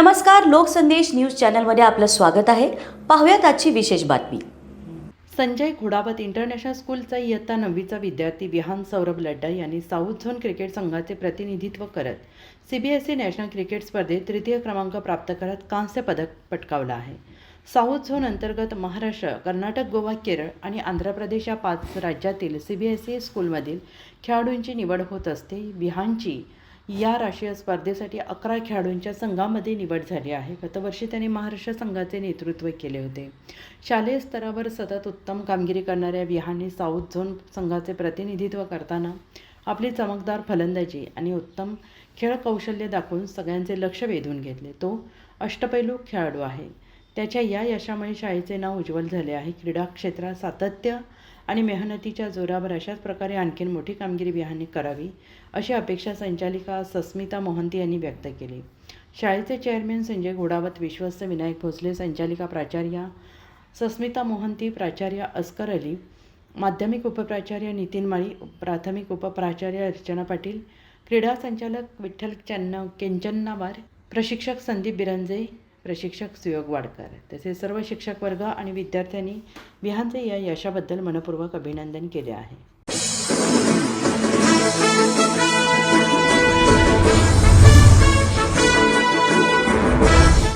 नमस्कार लोकसंदेश न्यूज चॅनलमध्ये आपलं स्वागत आहे. पाहूयात आजची विशेष बातमी. संजय घोडावत इंटरनॅशनल स्कूलचा इयत्ता नववीचा विद्यार्थी विहान सौरभ लड्डा यांनी साऊथ झोन क्रिकेट संघाचे प्रतिनिधित्व करत C B S E national cricket स्पर्धेत तृतीय क्रमांक प्राप्त करत कांस्य पदक पटकावलं आहे. साऊथ झोन अंतर्गत महाराष्ट्र कर्नाटक गोवा केरळ आणि आंध्र प्रदेश या पाच राज्यातील सी बी एस ई स्कूलमधील खेळाडूंची निवड होत असते. विहानची या राष्ट्रीय स्पर्धेसाठी अकरा खेळाडूंच्या संघामध्ये निवड झाली आहे. गतवर्षी त्यांनी महाराष्ट्र संघाचे नेतृत्व केले होते. शालेय स्तरावर सतत उत्तम कामगिरी करणाऱ्या विहाने साऊथ झोन संघाचे प्रतिनिधित्व करताना आपली चमकदार फलंदाजी आणि उत्तम खेळ कौशल्य दाखवून सगळ्यांचे लक्ष वेधून घेतले. तो अष्टपैलू खेळाडू आहे. त्याच्या या यशामुळे शाळेचे नाव उज्ज्वल झाले आहे. क्रीडा क्षेत्रात सातत्य आणि मेहनतीच्या जोरावर अशाच प्रकारे आणखीन मोठी कामगिरी विहाने करावी अशी अपेक्षा संचालिका सस्मिता मोहंती यांनी व्यक्त केली. शाळेचे चेअरमॅन संजय घोडावत विश्वस्त विनायक भोसले संचालिका प्राचार्या सस्मिता मोहंती प्राचार्य अस्कर अली माध्यमिक उपप्राचार्य नितीन माळी प्राथमिक उपप्राचार्य अर्चना पाटील क्रीडा संचालक विठ्ठल चन्न केंचन्नावार प्रशिक्षक संदीप बिरंजे प्रशिक्षक सुयोग वाडकर. तसेच सर्व शिक्षक वर्ग आणि विद्यार्थ्यांनी विहानचे या यशाबद्दल मनपूर्वक अभिनंदन केले आहे.